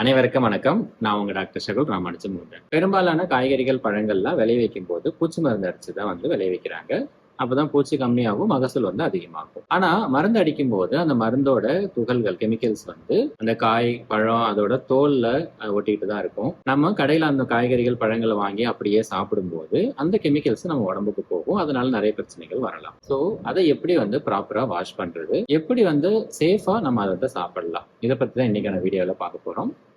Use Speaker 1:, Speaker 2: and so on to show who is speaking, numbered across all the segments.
Speaker 1: அனைவருக்கும் வணக்கம். நான் உங்க டாக்டர் ஷகுல் ராமானுஜம் முருகன் பெரும்பாலான காய்கறிகள் பழங்கள்லாம் விளைவிக்கும் போது பூச்சி மருந்து அடிச்சு தான் வந்து விளைவிக்கிறாங்க அப்பதான் பூச்சி கம்மியாகும் மகசூல் வந்து அதிகமாகும். ஆனா மருந்து அடிக்கும் போது அந்த மருந்தோட துகள்கள் கெமிக்கல்ஸ் வந்து அந்த காய் பழம் அதோட தோல்ல அஹ், ஒட்டிட்டு தான் இருக்கும். நம்ம கடையில அந்த காய்கறிகள் பழங்களை வாங்கி அப்படியே சாப்பிடும்போது அந்த கெமிக்கல்ஸ் நம்ம உடம்புக்கு போகும். அதனால நிறைய பிரச்சனைகள் வரலாம். ஸோ அதை எப்படி வந்து ப்ராப்பரா வாஷ் பண்றது? எப்படி வந்து சேஃபா நம்ம அதை வந்து சாப்பிடலாம்? இதை பத்தி தான் இன்னைக்கான வீடியோல பார்க்க போறோம்.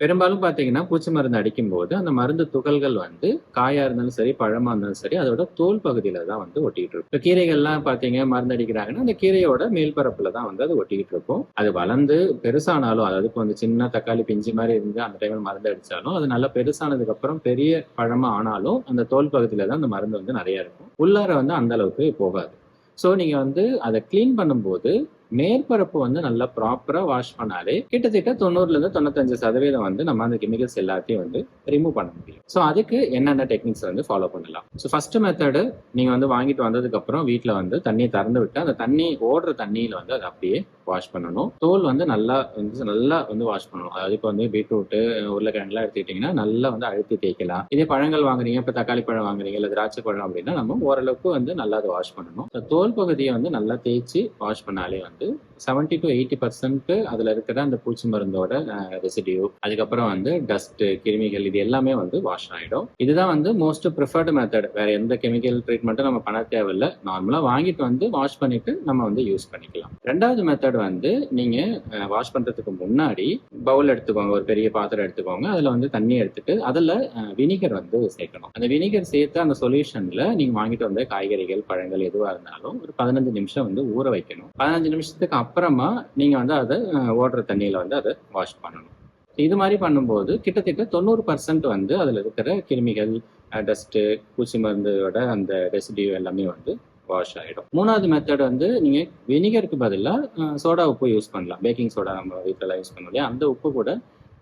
Speaker 1: பெரும்பாலும் பார்த்தீங்கன்னா பூச்சி மருந்து அடிக்கும் போது அந்த மருந்து துகள்கள் வந்து காயா இருந்தாலும் சரி பழமா இருந்தாலும் சரி அதோட தோல் பகுதியில தான் வந்து ஒட்டிக்கிட்டு இருக்கும். இப்போ கீரைகள்லாம் பார்த்தீங்க மருந்து அடிக்கிறாங்கன்னா அந்த கீரையோட மேல்பரப்புல தான் வந்து அது ஒட்டிக்கிட்டு இருக்கும். அது வளர்ந்து பெருசானாலும் அதாவது இப்போ வந்து சின்ன தக்காளி பிஞ்சு மாதிரி இருந்து அந்த டைம்ல மருந்து அடிச்சாலும் அது நல்லா பெருசானதுக்கு அப்புறம் பெரிய பழமா ஆனாலும் அந்த தோல் பகுதியில தான் அந்த மருந்து வந்து நிறைய இருக்கும். உள்ளார வந்து அந்த அளவுக்கு போகாது. ஸோ நீங்க வந்து அதை க்ளீன் பண்ணும்போது மேற்பரப்பு வந்து நல்லா ப்ராப்பரா வாஷ் பண்ணாலே கிட்டத்தட்ட தொண்ணூறுல இருந்து தொண்ணூத்தஞ்சு சதவீதம் வந்து நம்ம அந்த கெமிக்கல்ஸ் எல்லாத்தையும் வந்து ரிமூவ் பண்ண முடியும். ஸோ அதுக்கு என்னென்ன டெக்னிக்ஸ் வந்து ஃபாலோ பண்ணலாம். ஸோ ஃபர்ஸ்ட் மெத்தடு நீங்க வந்து வாங்கிட்டு வந்ததுக்கு அப்புறம் வீட்டில் வந்து தண்ணியை திறந்து விட்டு அந்த தண்ணி ஓடுற தண்ணியில வந்து அதை அப்படியே வாஷ் பண்ணணும். தோல் வந்து நல்லா வந்து நல்லா வந்து வாஷ் பண்ணணும். அதாவது இப்போ வந்து பீட்ரூட்டு உருளைக்கிழங்குலாம் எடுத்துக்கிட்டிங்கன்னா நல்லா வந்து அழுத்தி தேய்க்கலாம். இதே பழங்கள் வாங்குறீங்க இப்போ தக்காளி பழம் வாங்குறீங்க இல்லை திராட்சை பழம் அப்படின்னா நம்ம ஓரளவுக்கு வந்து நல்லா அதை வாஷ் பண்ணணும். தோல் பகுதியை வந்து நல்லா தேய்ச்சி வாஷ் பண்ணாலே வந்து செவன்டி டு எயிட்டி பர்சன்ட் அதில் இருக்கிற அந்த பூச்சி மருந்தோட ரெசிடியூ அதுக்கப்புறம் வந்து டஸ்ட்டு கிருமிகள் இது எல்லாமே வந்து வாஷ் ஆகிடும் இதுதான் வந்து மோஸ்ட் ப்ரிஃபர்டு மெத்தட் வேற எந்த கெமிக்கல் ட்ரீட்மெண்ட்டும் நம்ம பண்ண தேவையில்லை. நார்மலாக வாங்கிட்டு வந்து வாஷ் பண்ணிட்டு நம்ம வந்து யூஸ் பண்ணிக்கலாம். ரெண்டாவது மெத்தட் வந்து நீங்கள் வாஷ் பண்ணுறதுக்கு முன்னாடி பவுல் எடுத்துக்கோங்க ஒரு பெரிய பாத்திரம் எடுத்துக்கோங்க. அதில் வந்து தண்ணி எடுத்துட்டு அதில் வினிகர் வந்து சேர்க்கணும். அந்த வினிகர் சேர்த்து அந்த சொல்யூஷனில் நீங்கள் வாங்கிட்டு வந்த காய்கறிகள் பழங்கள் எதுவாக இருந்தாலும் ஒரு பதினஞ்சு நிமிஷம் வந்து ஊற வைக்கணும். பதினஞ்சு நிமிஷத்துக்கு அப்புறமா நீங்கள் வந்து அதை ஓடுற தண்ணியில் வந்து அதை வாஷ் பண்ணணும். இது மாதிரி பண்ணும்போது கிட்டத்தட்ட தொண்ணூறு பர்சன்ட் வந்து அதில் இருக்கிற கிருமிகள் டஸ்ட்டு பூச்சி மருந்தோட அந்த ரெசிடியூ எல்லாமே வந்து வாஷ் ஆகிடும் மூணாவது மெத்தட் வந்து நீங்க வினிகருக்கு பதிலாக சோடா உப்பு யூஸ் பண்ணலாம். பேக்கிங் சோடா நம்ம வீட்டிலலாம் யூஸ் பண்ணோம் இல்லையா? அந்த உப்பு கூட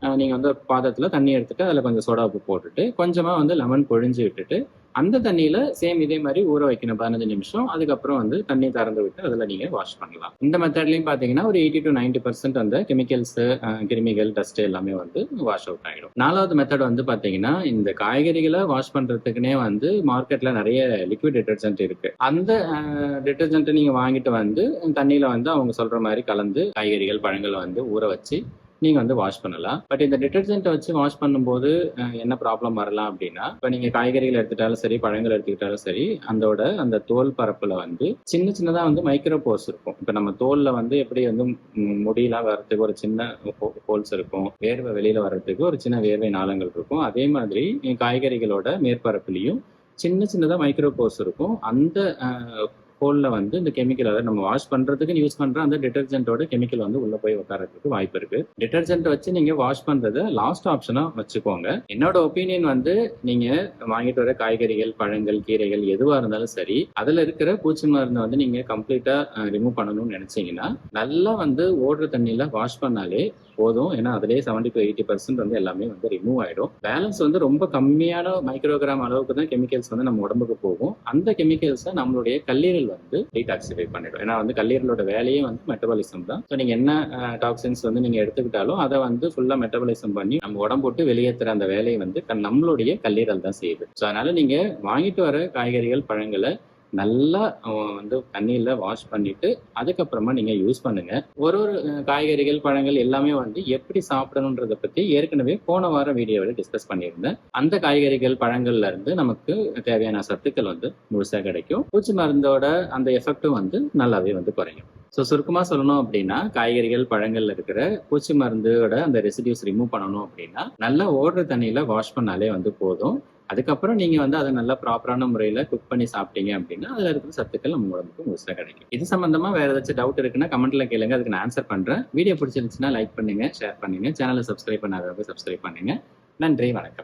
Speaker 1: நீங்கள் நீங்க வந்து பாதத்தில் தண்ணி எடுத்துட்டு அதுல கொஞ்சம் சோடா உப்பு போட்டுட்டு கொஞ்சமா வந்து லெமன் பொழிஞ்சு விட்டுட்டு அந்த தண்ணியில சேம் இதே மாதிரி ஊற வைக்கணும் பதினஞ்சு நிமிஷம். அதுக்கப்புறம் வந்து தண்ணி திறந்து விட்டு அதுல நீங்க வாஷ் பண்ணலாம். இந்த மெத்தட்லயும் பாத்தீங்கன்னா ஒரு எயிட்டி டு நைன்டி பர்சன்ட் அந்த கெமிக்கல்ஸ் கிருமிகள் டஸ்ட் எல்லாமே வந்து வாஷ் அவுட் ஆயிடும். நாலாவது மெத்தட் வந்து பாத்தீங்கன்னா இந்த காய்கறிகளை வாஷ் பண்றதுக்குனே வந்து மார்க்கெட்ல நிறைய லிக்விட் டிட்டர்ஜென்ட் இருக்கு. அந்த டிட்டர்ஜென்ட்டை நீங்க வாங்கிட்டு வந்து தண்ணியில வந்து அவங்க சொல்ற மாதிரி கலந்து காய்கறிகள் பழங்களை வந்து ஊற வச்சு நீங்க வந்து வாஷ் பண்ணலாம். பட் இந்த டிட்டர்ஜென்ட்டை வச்சு வாஷ் பண்ணும்போது என்ன ப்ராப்ளம் வரலாம் அப்படின்னா இப்போ நீங்க காய்கறிகள் எடுத்துட்டாலும் சரி பழங்கள் எடுத்துக்கிட்டாலும் சரி அதோட அந்த தோல் பரப்புல வந்து சின்ன சின்னதா வந்து மைக்ரோ போர்ஸ் இருக்கும். இப்போ நம்ம தோல்ல வந்து எப்படி வந்து முடியெல்லாம் வர்றதுக்கு ஒரு சின்ன ஹோல்ஸ் இருக்கும். வேர்வை வெளியில வர்றதுக்கு ஒரு சின்ன வேர்வை நாளங்கள் இருக்கும். அதே மாதிரி காய்கறிகளோட மேற்பரப்புலையும் சின்ன சின்னதா மைக்ரோ போர்ஸ் இருக்கும். அந்த ஹோலில் வந்து இந்த கெமிக்கல் அதை நம்ம வாஷ் பண்ணுறதுக்கு யூஸ் பண்ணுற அந்த டிட்டர்ஜென்ட்டோட கெமிக்கல் வந்து உள்ளே போய் உட்காரதுக்கு வாய்ப்பு இருக்கு. டிட்டர்ஜென்ட் வச்சு நீங்கள் வாஷ் பண்ணுறத லாஸ்ட் ஆப்ஷனாக வச்சுக்கோங்க. என்னோட ஒப்பீனியன் வந்து நீங்கள் வாங்கிட்டு வர காய்கறிகள் பழங்கள் கீரைகள் எதுவாக இருந்தாலும் சரி அதில் இருக்கிற பூச்சி மருந்தை வந்து நீங்கள் கம்ப்ளீட்டாக ரிமூவ் பண்ணணும்னு நினச்சிங்கன்னா நல்லா வந்து ஓடுற தண்ணியில் வாஷ் பண்ணாலே போதும். ஏன்னா அதுலேயே செவன்டி டு எயிட்டி பர்சன்ட் வந்து எல்லாமே வந்து ரிமூவ் ஆகிடும் பேலன்ஸ் வந்து ரொம்ப கம்மியான மைக்ரோகிராம் அளவுக்கு தான் கெமிக்கல்ஸ் வந்து நம்ம உடம்புக்கு போகும். அந்த கெமிக்கல்ஸை நம்மளுடைய கல்லீரல் வந்து டீடாக்சிஃபை பண்ணிடும். ஏன்னா வந்து கல்லீரலோட வேலையே வந்து மெட்டபாலிசம் தான். ஸோ நீங்க என்ன டாக்ஸின்ஸ் வந்து நீங்க எடுத்துக்கிட்டாலும் அதை வந்து ஃபுல்லா மெட்டபாலிசம் பண்ணி நம்ம உடம்பு போட்டு வெளியேற்றுற அந்த வேலையை வந்து நம்மளுடைய கல்லீரல் தான் செய்யுது. ஸோ அதனால நீங்க வாங்கிட்டு வர காய்கறிகள் பழங்களை நல்லா வந்து தண்ணியில் வாஷ் பண்ணிட்டு அதுக்கப்புறமா நீங்கள் யூஸ் பண்ணுங்கள் ஒரு ஒரு காய்கறிகள் பழங்கள் எல்லாமே வந்து எப்படி சாப்பிடணுன்றதை பற்றி ஏற்கனவே போன வாரம் வீடியோவில் டிஸ்கஸ் பண்ணியிருந்தேன். அந்த காய்கறிகள் பழங்கள்ல இருந்து நமக்கு தேவையான சத்துக்கள் வந்து முழுசாக கிடைக்கும். பூச்சி மருந்தோட அந்த எஃபெக்டும் வந்து நல்லாவே வந்து குறையும். ஸோ சுருக்கமாக சொல்லணும் அப்படின்னா காய்கறிகள் பழங்கள்ல இருக்கிற பூச்சி மருந்தோட அந்த ரெசிடியூஸ் ரிமூவ் பண்ணணும் அப்படின்னா நல்லா ஓடுற தண்ணியில வாஷ் பண்ணாலே வந்து போதும். அதுக்கப்புறம் நீங்க வந்து அதை நல்லா ப்ராப்பரான முறையில குக் பண்ணி சாப்பிட்டீங்க அப்படின்னா அதுல இருக்கிற சத்துக்கள் நம்ம உடம்புக்கு முழுசாக கிடைக்கும். இது சம்பந்தமா வேற ஏதாச்சும் டவுட் இருக்குன்னா கமெண்ட்ல கேளுங்க. அதுக்கு நான் ஆன்சர் பண்றேன். வீடியோ பிடிச்சிருந்துச்சுன்னா லைக் பண்ணுங்க ஷேர் பண்ணுங்க. சேனலை சப்ஸ்கிரைப் பண்ணாதவங்க சப்ஸ்கிரைப் பண்ணுங்க. நன்றி வணக்கம்.